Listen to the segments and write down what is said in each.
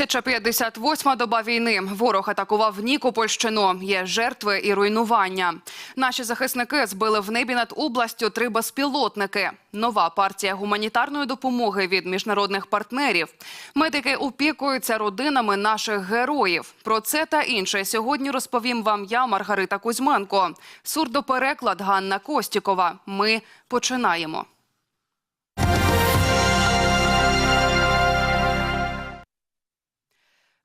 1058 доба війни. Ворог атакував Нікопольщину. Є жертви і руйнування. Наші захисники збили в небі над областю три безпілотники. Нова партія гуманітарної допомоги від міжнародних партнерів. Медики опікуються родинами наших героїв. Про це та інше сьогодні розповім вам я, Маргарита Кузьменко. Сурдопереклад Ганна Костікова. Ми починаємо.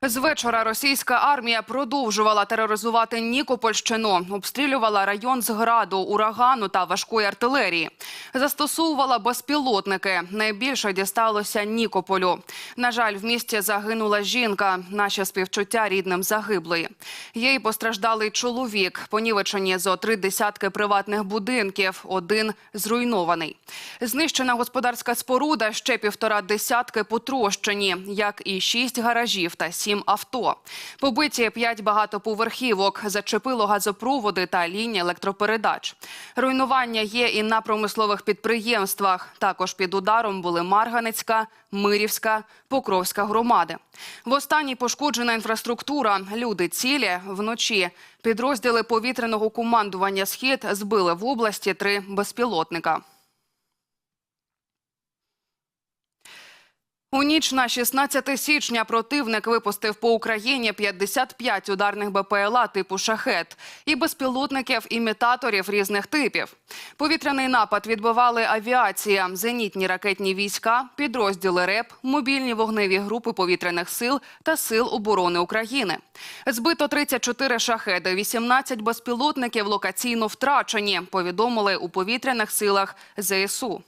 З вечора російська армія продовжувала тероризувати Нікопольщину, обстрілювала район з граду, урагану та важкої артилерії. Застосовувала безпілотники. Найбільше дісталося Нікополю. На жаль, в місті загинула жінка. Наші співчуття рідним загиблої. Є й постраждалий чоловік. Понівечені зо три десятки приватних будинків. Один зруйнований. Знищена господарська споруда. Ще півтора десятки потрощені, як і шість гаражів та сім авто. Побиті п'ять багатоповерхівок, зачепило газопроводи та лінії електропередач. Руйнування є і на промислових підприємствах. Також під ударом були Марганецька, Мирівська, Покровська громади. В останній пошкоджена інфраструктура. Люди цілі вночі. Підрозділи повітряного командування «Схід» збили в області три безпілотника. У ніч на 16 січня противник випустив по Україні 55 ударних БПЛА типу «Шахет» і безпілотників-імітаторів різних типів. Повітряний напад відбивали авіація, зенітні ракетні війська, підрозділи РЕП, мобільні вогневі групи повітряних сил та Сил оборони України. Збито 34 шахеди, 18 безпілотників локаційно втрачені, повідомили у повітряних силах ЗСУ.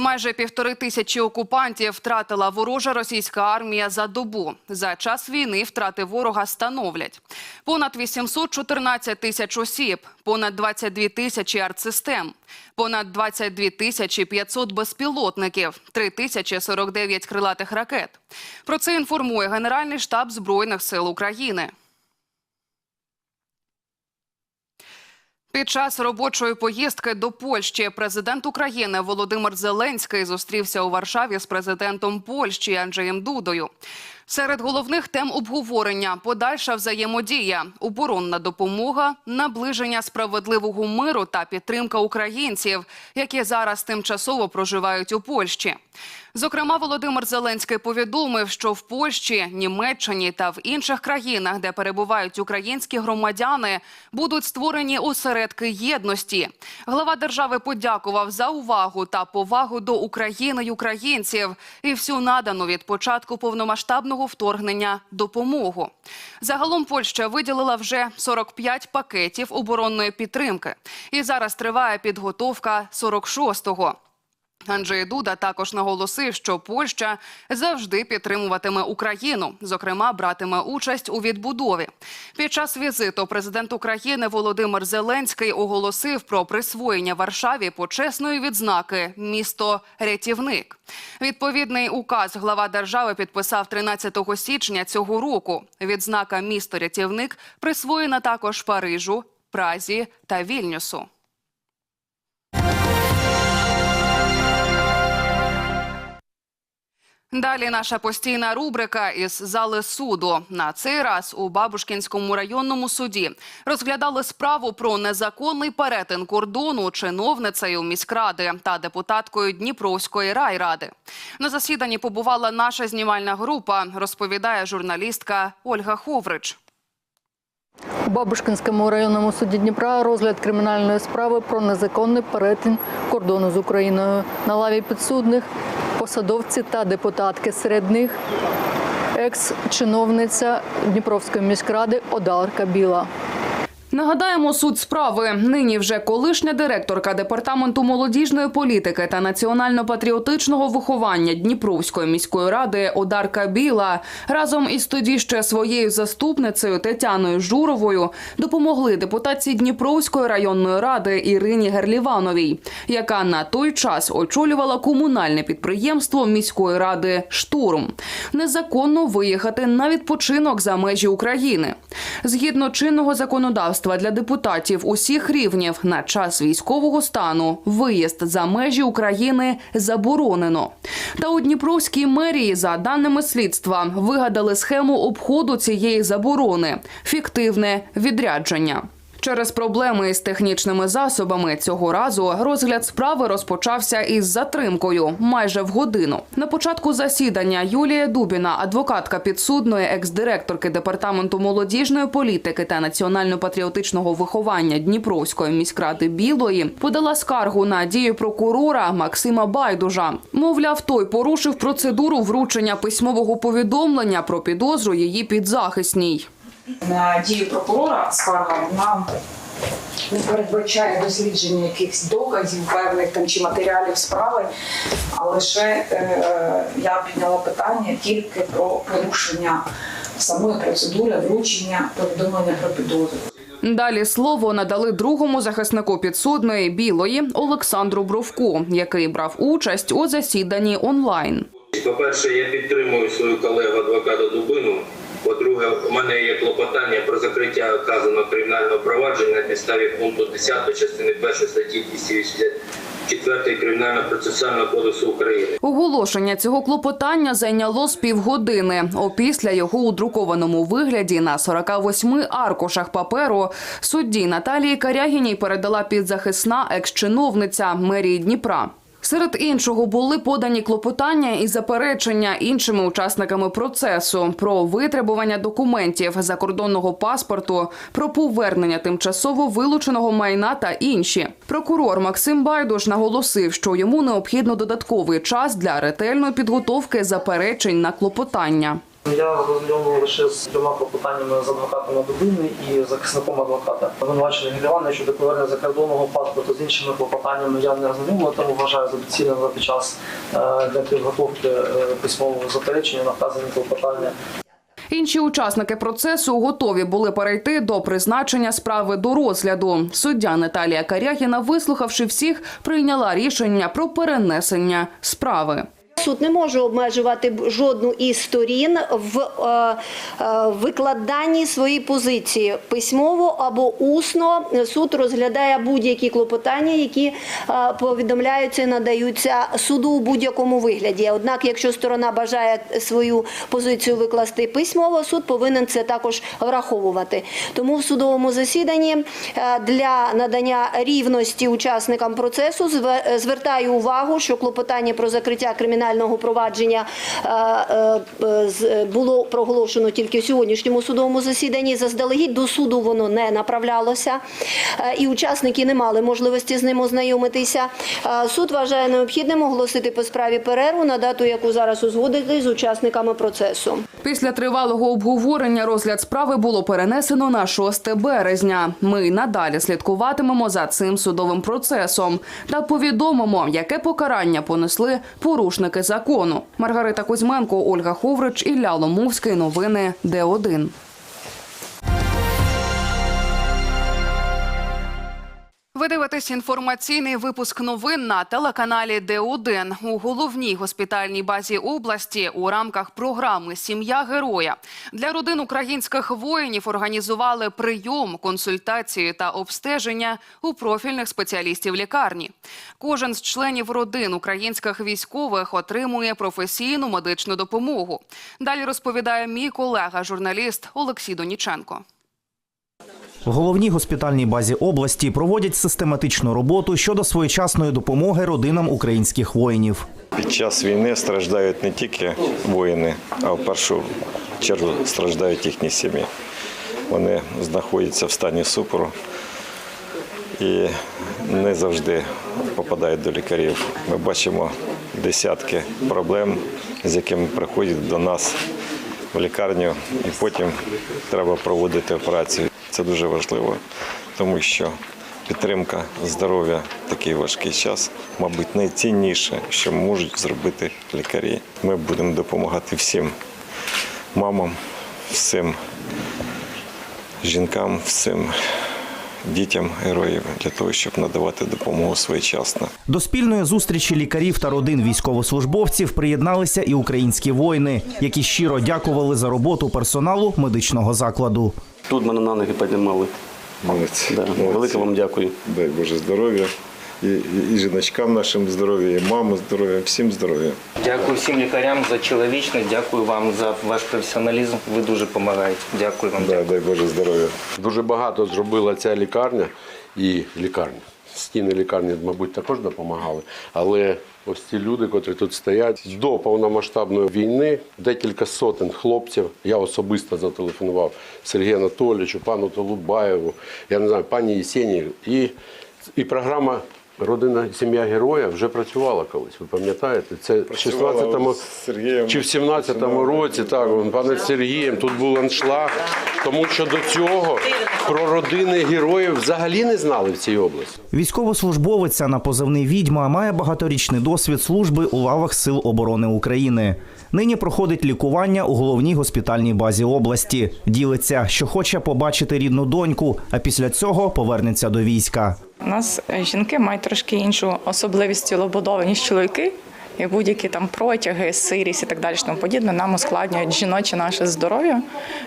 Майже півтори тисячі окупантів втратила ворожа російська армія за добу. За час війни втрати ворога становлять понад 814 тисяч осіб, понад 22 тисячі артсистем, понад 22 тисячі 500 безпілотників, 3 тисячі 49 крилатих ракет. Про це інформує Генеральний штаб Збройних сил України. Під час робочої поїздки до Польщі президент України Володимир Зеленський зустрівся у Варшаві з президентом Польщі Анджеєм Дудою. Серед головних тем обговорення подальша взаємодія, оборонна допомога, наближення справедливого миру та підтримка українців, які зараз тимчасово проживають у Польщі. Зокрема, Володимир Зеленський повідомив, що в Польщі, Німеччині та в інших країнах, де перебувають українські громадяни, будуть створені осередки єдності. Глава держави подякував за увагу та повагу до України й українців і всю надану від початку повномасштабного вторгнення допомогу. Загалом Польща виділила вже 45 пакетів оборонної підтримки, і зараз триває підготовка 46-го. Анджей Дуда також наголосив, що Польща завжди підтримуватиме Україну, зокрема, братиме участь у відбудові. Під час візиту президент України Володимир Зеленський оголосив про присвоєння Варшаві почесної відзнаки місто рятівник. Відповідний указ глава держави підписав 13 січня цього року. Відзнака місто рятівник присвоєна також Парижу, Празі та Вільнюсу. Далі наша постійна рубрика із зали суду. На цей раз у Бабушкінському районному суді розглядали справу про незаконний перетин кордону чиновницею міськради та депутаткою Дніпровської райради. На засіданні побувала наша знімальна група, розповідає журналістка Ольга Ховрич. У Бабушкинському районному суді Дніпра розгляд кримінальної справи про незаконний перетин кордону з Україною. На лаві підсудних посадовці та депутатки. Серед них екс-чиновниця Дніпровської міськради Одарка Біла. Нагадаємо суть справи. Нині вже колишня директорка департаменту молодіжної політики та національно-патріотичного виховання Дніпровської міської ради Одарка Біла разом із тоді ще своєю заступницею Тетяною Журовою допомогли депутатці Дніпровської районної ради Ірині Герлівановій, яка на той час очолювала комунальне підприємство міської ради Штурм, незаконно виїхати на відпочинок за межі України. Згідно чинного законодавства. Підприємства для депутатів усіх рівнів на час військового стану виїзд за межі України заборонено. Та у Дніпровській мерії, за даними слідства, вигадали схему обходу цієї заборони фіктивне відрядження. Через проблеми із технічними засобами цього разу розгляд справи розпочався із затримкою майже в годину. На початку засідання Юлія Дубіна, адвокатка підсудної, екс-директорки департаменту молодіжної політики та національно-патріотичного виховання Дніпровської міськради Білої, подала скаргу на дію прокурора Максима Байдужа. Мовляв, той порушив процедуру вручення письмового повідомлення про підозру її підзахисній. На дію прокурора скарга вона не передбачає дослідження якихось доказів, певних там чи матеріалів справи, а лише е, я підняла питання тільки про порушення самої процедури вручення повідомлення про підозру. Далі слово надали другому захиснику підсудної білої Олександру Бровку, який брав участь у засіданні онлайн. По-перше, я підтримую свою колегу адвоката Дубину. По-друге, у мене є клопотання про закриття вказаного кримінального провадження на підставі пункту 10 частини 1 статті 284 Кримінального процесуального кодексу України. Оголошення цього клопотання зайняло з півгодини. Опісля його у друкованому вигляді на 48 аркушах паперу судді Наталії Карягіній передала підзахисна екс-чиновниця мерії Дніпра. Серед іншого були подані клопотання і заперечення іншими учасниками процесу про витребування документів закордонного паспорту, про повернення тимчасово вилученого майна та інші. Прокурор Максим Байдуш наголосив, що йому необхідно додатковий час для ретельної підготовки заперечень на клопотання. Я розглянув лише з трьома клопотаннями з адвокатом Дубини і захисником адвоката обвинувачення Гілівана щодо повернення закордонного паспорту з іншими клопотаннями я не розглянув, тому вважаю за доцільно дати час е, для підготовки е, письмового заперечення на вказані клопотання. Інші учасники процесу готові були перейти до призначення справи до розгляду. Суддя Наталія Карягіна, вислухавши всіх, прийняла рішення про перенесення справи. Суд не може обмежувати жодну із сторін в е, е, викладанні своєї позиції письмово або усно. Суд розглядає будь-які клопотання, які е, повідомляються і надаються суду у будь-якому вигляді. Однак, якщо сторона бажає свою позицію викласти письмово, суд повинен це також враховувати. Тому в судовому засіданні для надання рівності учасникам процесу звертаю увагу, що клопотання про закриття кримінального провадження е, е, е, було проголошено тільки в сьогоднішньому судовому засіданні. Заздалегідь до суду воно не направлялося, і учасники не мали можливості з ним ознайомитися. Суд вважає необхідним оголосити по справі перерву на дату, яку зараз узгодити з учасниками процесу. Після тривалого обговорення розгляд справи було перенесено на 6 березня. Ми надалі слідкуватимемо за цим судовим процесом та повідомимо, яке покарання понесли порушники закону. Маргарита Кузьменко, Ольга Ховрич, Ілля Ломовський. Новини Д1. Ви дивитесь інформаційний випуск новин на телеканалі Д1. У головній госпітальній базі області у рамках програми Сім'я героя для родин українських воїнів організували прийом, консультації та обстеження у профільних спеціалістів лікарні. Кожен з членів родин українських військових отримує професійну медичну допомогу. Далі розповідає мій колега, журналіст Олексій Доніченко. В головній госпітальній базі області проводять систематичну роботу щодо своєчасної допомоги родинам українських воїнів. Під час війни страждають не тільки воїни, а в першу чергу страждають їхні сім'ї. Вони знаходяться в стані супору і не завжди попадають до лікарів. Ми бачимо десятки проблем, з якими приходять до нас в лікарню, і потім треба проводити операцію. Це дуже важливо, тому що підтримка здоров'я в такий важкий час, мабуть, найцінніше, що можуть зробити лікарі. Ми будемо допомагати всім мамам, всім жінкам, всім дітям героїв для того, щоб надавати допомогу своєчасно. До спільної зустрічі лікарів та родин військовослужбовців приєдналися і українські воїни, які щиро дякували за роботу персоналу медичного закладу. Тут мене на ноги піднімали. Молодці. Да. Молодці. Велике вам дякую. Дай Боже здоров'я. І, і, і жіночкам нашим здоров'я, і мамам здоров'я, всім здоров'я. Дякую всім лікарям за чоловічність. Дякую вам за ваш професіоналізм. Ви дуже допомагаєте. Дякую вам. Да, дай Боже здоров'я. Дуже багато зробила ця лікарня і лікарня. Стіни лікарні, мабуть, також допомагали. Але ось ці люди, котрі тут стоять, до повномасштабної війни декілька сотень хлопців. Я особисто зателефонував Сергію Анатолійовичу, пану Толубаєву, я не знаю, пані Єсені. І, і програма Родина сім'я героя вже працювала колись. Ви пам'ятаєте? Це в Працювала 16-му чи в 17-му році, так, пане Сергієм, тут був аншлаг. Тому що до цього про родини героїв взагалі не знали в цій області. Військовослужбовиця на позивний відьма має багаторічний досвід служби у лавах Сил оборони України. Нині проходить лікування у головній госпітальній базі області. Ділиться, що хоче побачити рідну доньку, а після цього повернеться до війська. У нас е, жінки мають трошки іншу особливість тілобудови, ніж чоловіки. І будь-які там протяги, сирість і так далі, тому подібне, нам ускладнюють жіноче наше здоров'я.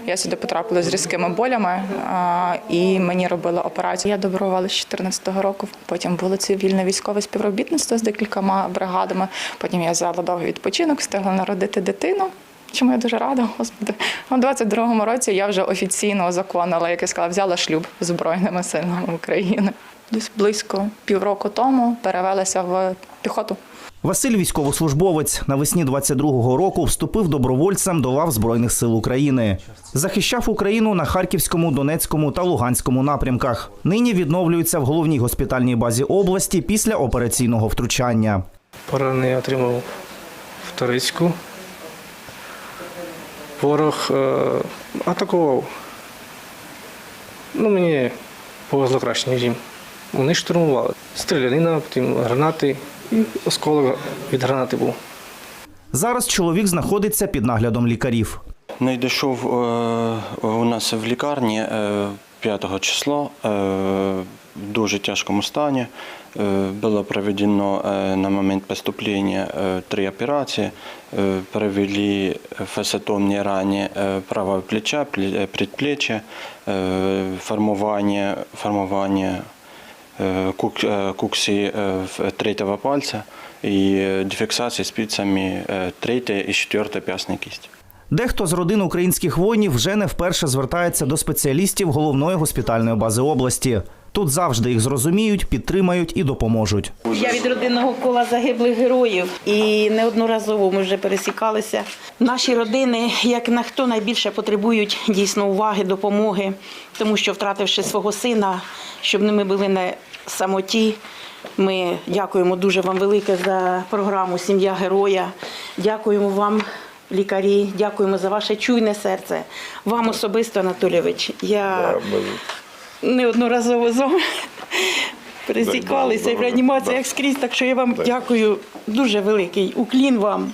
Я сюди потрапила з різкими болями, а, і мені робили операцію. Я доброволила з 14-го року. Потім було цивільне військове співробітництво з декількома бригадами. Потім я взяла довгий відпочинок, встигла народити дитину. Чому я дуже рада, господи. У 22-му році я вже офіційно озаконила, як я сказала, взяла шлюб Збройними силами України. Десь близько півроку тому перевелася в піхоту. Василь військовослужбовець навесні 22-го року вступив добровольцем до лав Збройних сил України. Захищав Україну на Харківському, Донецькому та Луганському напрямках. Нині відновлюється в головній госпітальній базі області після операційного втручання. Поранення отримав в Торицьку. Ворог е, атакував. Ну, мені повезло краще, ніж їм. Вони штурмували. Стрілянина, потім гранати і осколок від гранати був. Зараз чоловік знаходиться під наглядом лікарів. Найдійшов е, у нас в лікарні е, 5 число е, в дуже тяжкому стані. Е, Було проведено е, на момент поступлення е, три операції. Е, Провели фасетомні рані е, правого плеча, пле- предплечья, е, формування, формування е, е, куксі е, і е, дефіксації спицями е, третьої і четвертої п'ясної кісті. Дехто з родин українських воїнів вже не вперше звертається до спеціалістів головної госпітальної бази області. Тут завжди їх зрозуміють, підтримають і допоможуть. Я від родинного кола загиблих героїв і неодноразово ми вже пересікалися. Наші родини, як на хто найбільше потребують дійсно уваги, допомоги, тому що втративши свого сина, щоб не ми були на самоті. Ми дякуємо дуже вам велике за програму Сім'я героя. Дякуємо вам, лікарі, дякуємо за ваше чуйне серце. Вам особисто, Анатолійович. Я неодноразово з вами пересікалися і в реанімаціях скрізь, так що я вам дякую. Дуже великий уклін вам.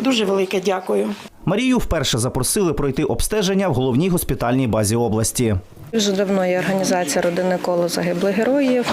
Дуже велике дякую. Марію вперше запросили пройти обстеження в головній госпітальній базі області. Дуже давно є організація Родинне коло загиблих героїв.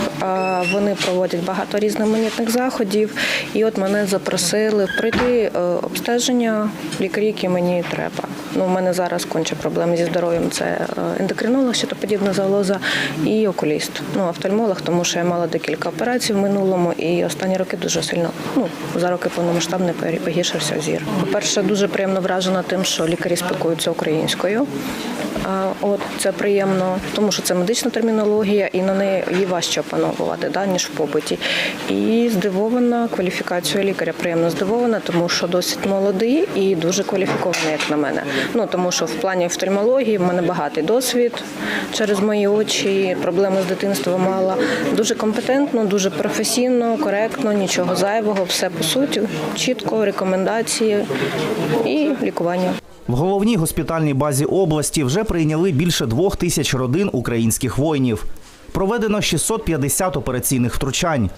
Вони проводять багато різноманітних заходів. І от мене запросили пройти е, обстеження лікарі, які мені треба. Ну, у мене зараз конче проблеми зі здоров'ям. Це е, ендокринолог, щитоподібна залоза і окуліст. Ну, офтальмолог, тому що я мала декілька операцій в минулому, і останні роки дуже сильно, ну за роки повномасштабно погіршився зір. По-перше, дуже приємно вражена тим, що лікарі спілкуються українською. От це приємно, тому що це медична термінологія, і на неї її важче опановувати, да, ніж в побуті. І здивована кваліфікацією лікаря. Приємно здивована, тому що досить молодий і дуже кваліфікований, як на мене. Ну тому що в плані офтальмології в мене багатий досвід через мої очі, проблеми з дитинства мала. Дуже компетентно, дуже професійно, коректно, нічого зайвого, все по суті, чітко, рекомендації і лікування. В головній госпітальній базі області вже прийняли більше двох тисяч родин українських воїнів. Проведено 650 операційних втручань.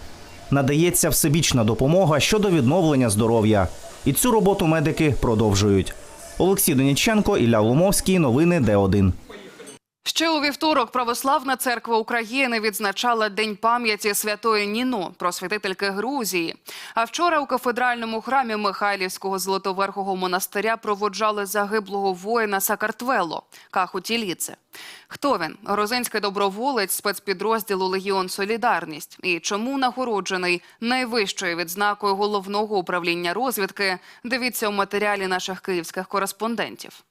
Надається всебічна допомога щодо відновлення здоров'я. І цю роботу медики продовжують. Олексій Доніченко, Ілля Ломовський. Новини Д1. Ще у вівторок Православна церква України відзначала День пам'яті святої Ніно, просвятительки Грузії. А вчора у кафедральному храмі Михайлівського Золотоверхого монастиря проводжали загиблого воїна Сакартвело Каху Тіліце. Хто він? Грузинський доброволець спецпідрозділу Легіон Солідарність. І чому нагороджений найвищою відзнакою головного управління розвідки? Дивіться у матеріалі наших київських кореспондентів.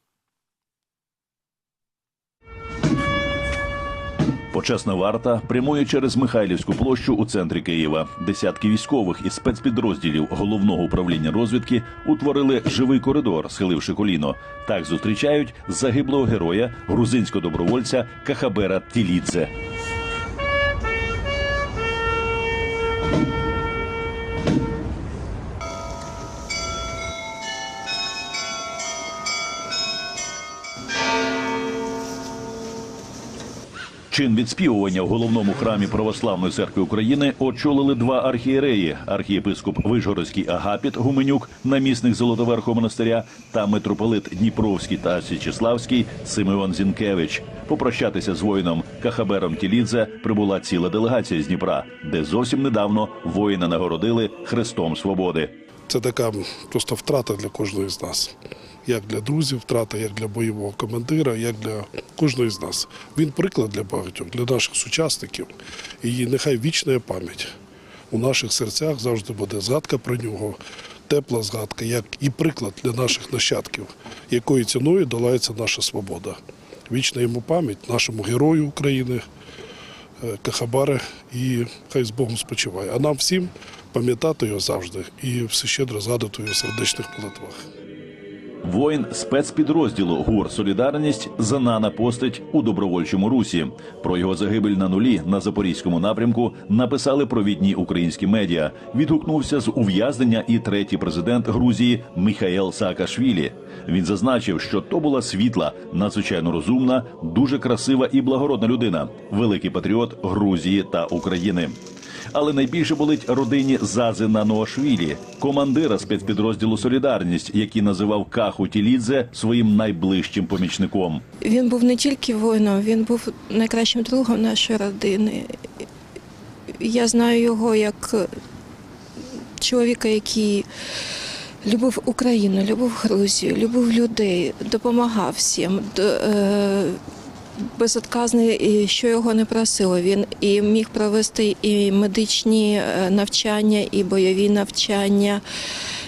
Почесна варта прямує через Михайлівську площу у центрі Києва. Десятки військових із спецпідрозділів головного управління розвідки утворили живий коридор, схиливши коліно. Так зустрічають загиблого героя грузинського добровольця Кахабера Тілідзе. Чин відспівування в головному храмі Православної церкви України очолили два архієреї: архієпископ Вишгородський Агапіт Гуменюк, намісник Золотоверхого монастиря, та митрополит Дніпровський та Січеславський Симеон Зінкевич. Попрощатися з воїном Кахабером Тілідзе прибула ціла делегація з Дніпра, де зовсім недавно воїна нагородили Хрестом Свободи. Це така просто втрата для кожного з нас. Як для друзів, втрата, як для бойового командира, як для кожного з нас. Він приклад для багатьох, для наших сучасників. І нехай вічна пам'ять. У наших серцях завжди буде згадка про нього, тепла згадка, як і приклад для наших нащадків, якою ціною долається наша свобода. Вічна йому пам'ять, нашому герою України, е, Кахабаре, і хай з Богом спочиває. А нам всім пам'ятати його завжди і все щедро згадувати в сердечних молитвах. Воїн спецпідрозділу ГУР Солідарність занана постать у добровольчому русі. Про його загибель на нулі на запорізькому напрямку написали провідні українські медіа. Відгукнувся з ув'язнення і третій президент Грузії Міхаел Саакашвілі. Він зазначив, що то була світла, надзвичайно розумна, дуже красива і благородна людина, великий патріот Грузії та України. Але найбільше болить родині Зази Наноашвілі, командира спецпідрозділу Солідарність, який називав Каху Тілідзе своїм найближчим помічником. Він був не тільки воїном, він був найкращим другом нашої родини. Я знаю його як чоловіка, який любив Україну, любив Грузію, любив людей, допомагав всім. Безотказний, що його не просило. Він і міг провести і медичні е, навчання, і бойові навчання,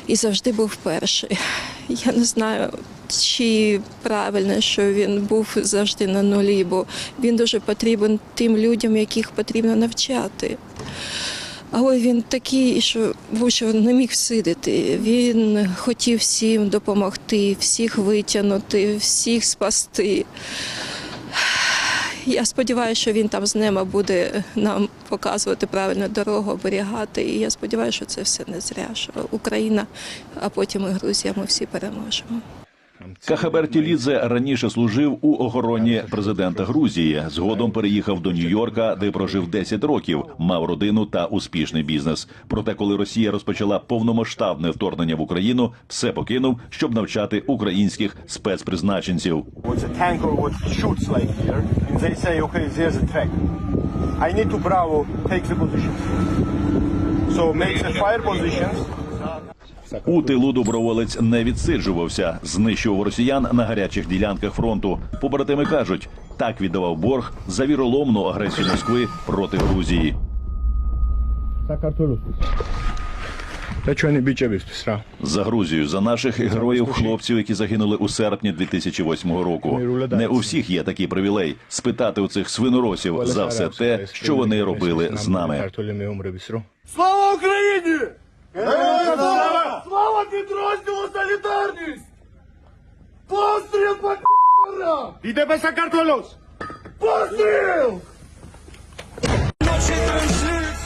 і завжди був перший. Я не знаю, чи правильно, що він був завжди на нулі, бо він дуже потрібен тим людям, яких потрібно навчати. Але він такий, що що не міг сидіти. Він хотів всім допомогти, всіх витягнути, всіх спасти. Я сподіваюся, що він там з ними буде нам показувати правильну дорогу, оберігати. І я сподіваюся, що це все не зря. Що Україна, а потім і Грузія, ми всі переможемо. Кахабер Тілідзе раніше служив у охороні президента Грузії. Згодом переїхав до Нью-Йорка, де прожив 10 років, мав родину та успішний бізнес. Проте, коли Росія розпочала повномасштабне вторгнення в Україну, все покинув, щоб навчати українських спецпризначенців. A a. So make the fire positions. У тилу доброволець не відсиджувався, знищував росіян на гарячих ділянках фронту. Побратими кажуть, так віддавав борг за віроломну агресію Москви проти Грузії. За Грузію, за наших героїв, хлопців, які загинули у серпні 2008 року. Не у всіх є такий привілей спитати у цих свиноросів за все те, що вони робили з нами. Слава Україні! Слава підрозділу Солідарність! Постріл! Іде без Сакартолос! Постріл!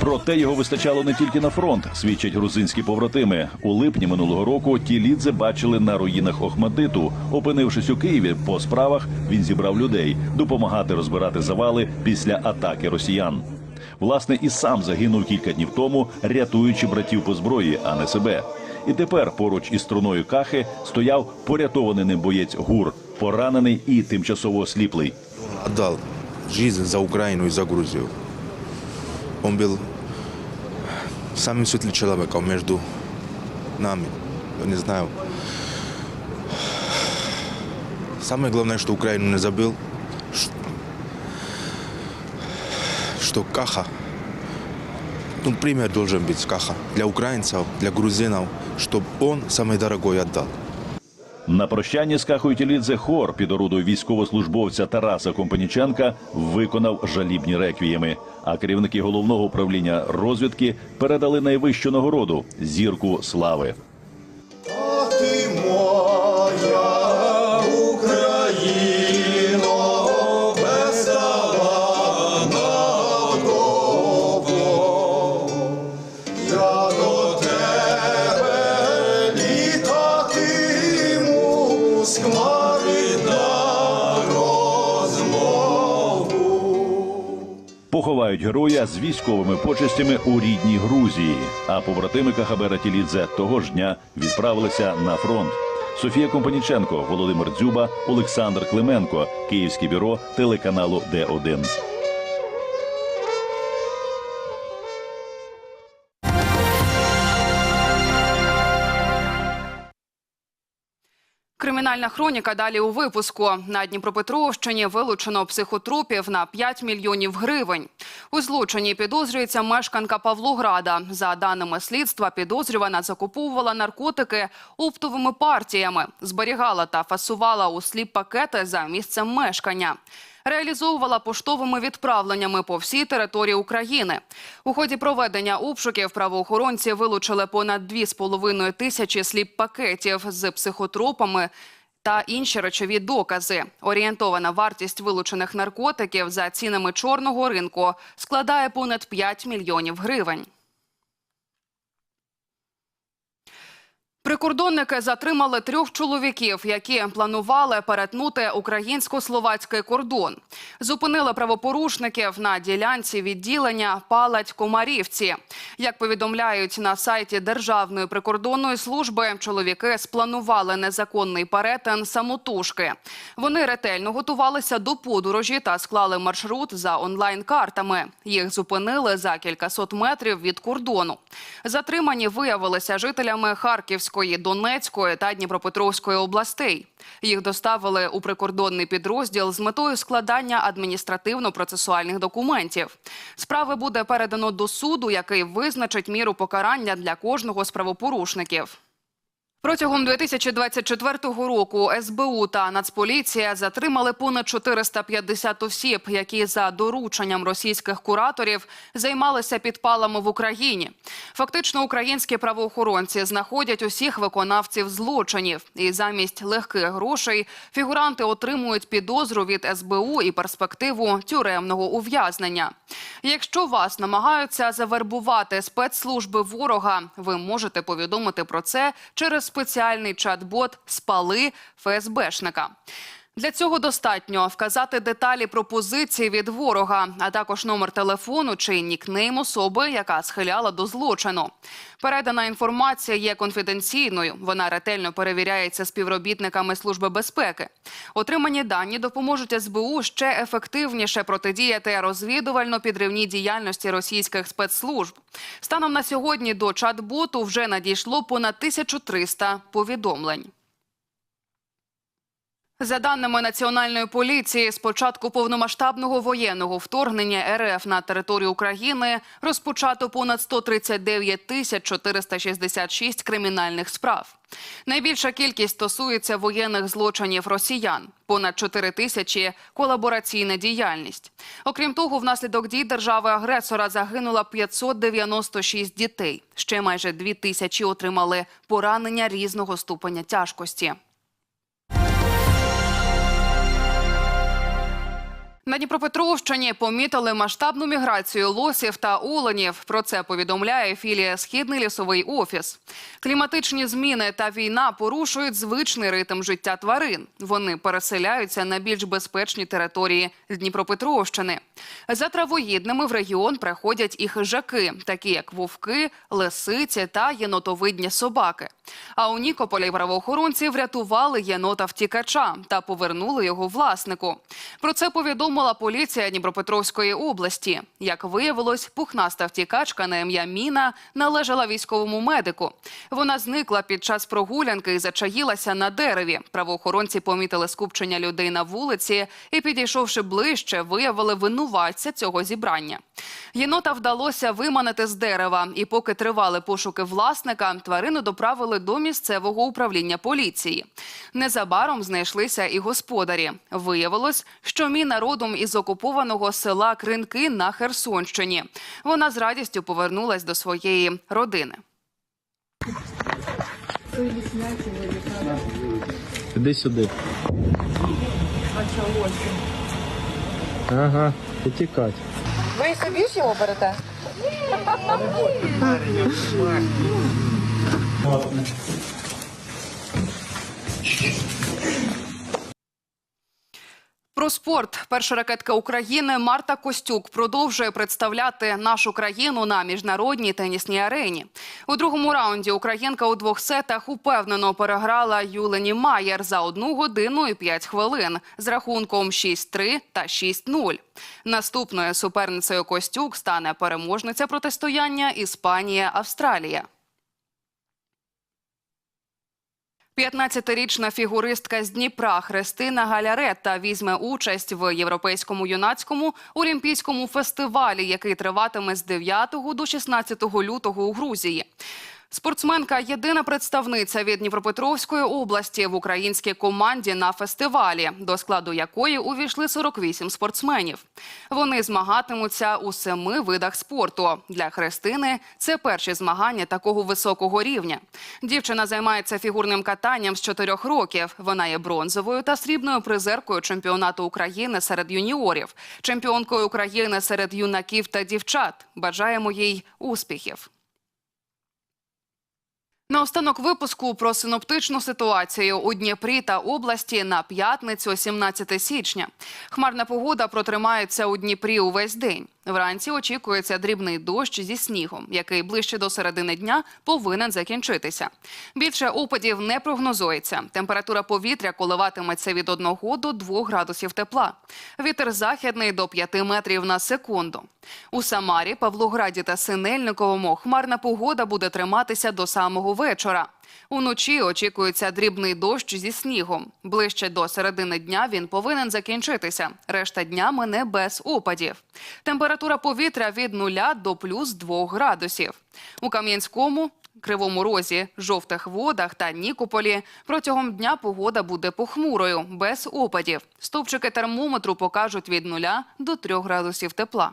Проте його вистачало не тільки на фронт, свідчать грузинські побратими. У липні минулого року Тілідзе бачили на руїнах Охмадиту. Опинившись у Києві по справах, він зібрав людей допомагати розбирати завали після атаки росіян. Власне, і сам загинув кілька днів тому, рятуючи братів по зброї, а не себе. І тепер поруч із струною кахи стояв порятований ним боєць гур, поранений і тимчасово осліплий. Отдал жизнь за Украину и за Грузию. Он был самым светлым человеком между нами. Я не знаю. Самое главное, что Украину не забыл, ш- что Каха, ну, пример должен быть Каха для украинцев, для грузинов, чтобы он самое дорогой отдал. На прощання з Кахою Тілідзе хор під орудою військовослужбовця Тараса Компаніченка виконав жалібні реквіями. А керівники головного управління розвідки передали найвищу нагороду зірку слави. Поховають героя з військовими почестями у рідній Грузії. А побратими Кахабера Тілідзе того ж дня відправилися на фронт. Софія Компаніченко, Володимир Дзюба, Олександр Клименко, Київське бюро телеканалу Д1. Кримінальна хроніка далі у випуску. На Дніпропетровщині вилучено психотропів на 5 мільйонів гривень. У злочині підозрюється мешканка Павлограда. За даними слідства, підозрювана закуповувала наркотики оптовими партіями, зберігала та фасувала у сліп пакети за місцем мешкання. Реалізовувала поштовими відправленнями по всій території України. У ході проведення обшуків правоохоронці вилучили понад 2,5 тисячі сліп-пакетів з психотропами та інші речові докази. Орієнтована вартість вилучених наркотиків за цінами чорного ринку складає понад 5 мільйонів гривень. Прикордонники затримали трьох чоловіків, які планували перетнути українсько-словацький кордон. Зупинили правопорушників на ділянці відділення Палать Комарівці. Як повідомляють на сайті Державної прикордонної служби, чоловіки спланували незаконний перетин самотужки. Вони ретельно готувалися до подорожі та склали маршрут за онлайн-картами. Їх зупинили за кількасот метрів від кордону. Затримані виявилися жителями Харківської, Донецької та Дніпропетровської областей. Їх доставили у прикордонний підрозділ з метою складання адміністративно-процесуальних документів. Справи буде передано до суду, який визначить міру покарання для кожного з правопорушників. Протягом 2024 року СБУ та Нацполіція затримали понад 450 осіб, які за дорученням російських кураторів займалися підпалами в Україні. Фактично, українські правоохоронці знаходять усіх виконавців злочинів, і замість легких грошей фігуранти отримують підозру від СБУ і перспективу тюремного ув'язнення. Якщо вас намагаються завербувати спецслужби ворога, ви можете повідомити про це через спеціальний чат-бот «Спали ФСБшника». Для цього достатньо вказати деталі пропозиції від ворога, а також номер телефону чи нікнейм особи, яка схиляла до злочину. Передана інформація є конфіденційною. Вона ретельно перевіряється співробітниками Служби безпеки. Отримані дані допоможуть СБУ ще ефективніше протидіяти розвідувально-підривній діяльності російських спецслужб. Станом на сьогодні до чат-боту вже надійшло понад 1300 повідомлень. За даними національної поліції, з початку повномасштабного воєнного вторгнення РФ на територію України розпочато понад 139 тисяч 466 кримінальних справ. Найбільша кількість стосується воєнних злочинів росіян – понад 4 тисячі – колабораційна діяльність. Окрім того, внаслідок дій держави-агресора загинуло 596 дітей. Ще майже 2 тисячі отримали поранення різного ступеня тяжкості. На Дніпропетровщині помітили масштабну міграцію лосів та оленів. Про це повідомляє філія Східний лісовий офіс. Кліматичні зміни та війна порушують звичний ритм життя тварин. Вони переселяються на більш безпечні території Дніпропетровщини. За травоїдними в регіон приходять і хижаки, такі як вовки, лисиці та єнотовидні собаки. А у Нікополі правоохоронці врятували єнота втікача та повернули його власнику. Про це повідомила поліція Дніпропетровської області. Як виявилось, пухнаста втікачка на ім'я Міна належала військовому медику. Вона зникла під час прогулянки і зачаїлася на дереві. Правоохоронці помітили скупчення людей на вулиці і, підійшовши ближче, виявили винуватця цього зібрання. Єнота вдалося виманити з дерева, і поки тривали пошуки власника, тварину доправили до місцевого управління поліції. Незабаром знайшлися і господарі. Виявилось, що Міна родом із окупованого села Кринки на Херсонщині. Вона з радістю повернулась до своєї родини. Іди сюди. Ага, утікать. Ви собі ж його берете? Про спорт перша ракетка України Марта Костюк продовжує представляти нашу країну на міжнародній тенісній арені. У другому раунді українка у двох сетах упевнено переграла Юлені Маєр за одну годину і п'ять хвилин з рахунком 6-3 та 6-0. Наступною суперницею Костюк стане переможниця протистояння Іспанія-Австралія. 15-річна фігуристка з Дніпра Христина Галярета візьме участь в європейському юнацькому олімпійському фестивалі, який триватиме з 9 до 16 лютого у Грузії. Спортсменка єдина представниця від Дніпропетровської області в українській команді на фестивалі, до складу якої увійшли 48 спортсменів. Вони змагатимуться у семи видах спорту. Для Христини це перші змагання такого високого рівня. Дівчина займається фігурним катанням з чотирьох років. Вона є бронзовою та срібною призеркою чемпіонату України серед юніорів, чемпіонкою України серед юнаків та дівчат. Бажаємо їй успіхів. Наостанок випуску про синоптичну ситуацію у Дніпрі та області на п'ятницю, 17 січня. Хмарна погода протримається у Дніпрі увесь день. Вранці очікується дрібний дощ зі снігом, який ближче до середини дня повинен закінчитися. Більше опадів не прогнозується. Температура повітря коливатиметься від 1 до 2 градусів тепла. Вітер західний до 5 метрів на секунду. У Самарі, Павлограді та Синельниковому хмарна погода буде триматися до самого вечора. Уночі очікується дрібний дощ зі снігом. Ближче до середини дня він повинен закінчитися. Решта дня мине без опадів. Температура повітря від 0 до плюс 2 градусів. У Кам'янському, Кривому Розі, Жовтих Водах та Нікополі протягом дня погода буде похмурою, без опадів. Стовпчики термометру покажуть від 0 до 3 градусів тепла.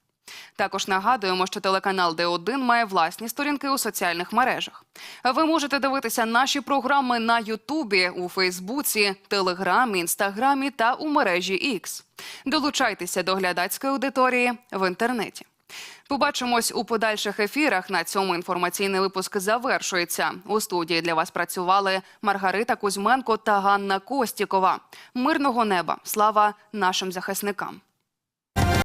Також нагадуємо, що телеканал Д1 має власні сторінки у соціальних мережах. Ви можете дивитися наші програми на Ютубі, у Фейсбуці, Телеграмі, Інстаграмі та у мережі X. Долучайтеся до глядацької аудиторії в інтернеті. Побачимось у подальших ефірах. На цьому інформаційний випуск завершується. У студії для вас працювали Маргарита Кузьменко та Ганна Костікова. Мирного неба! Слава нашим захисникам!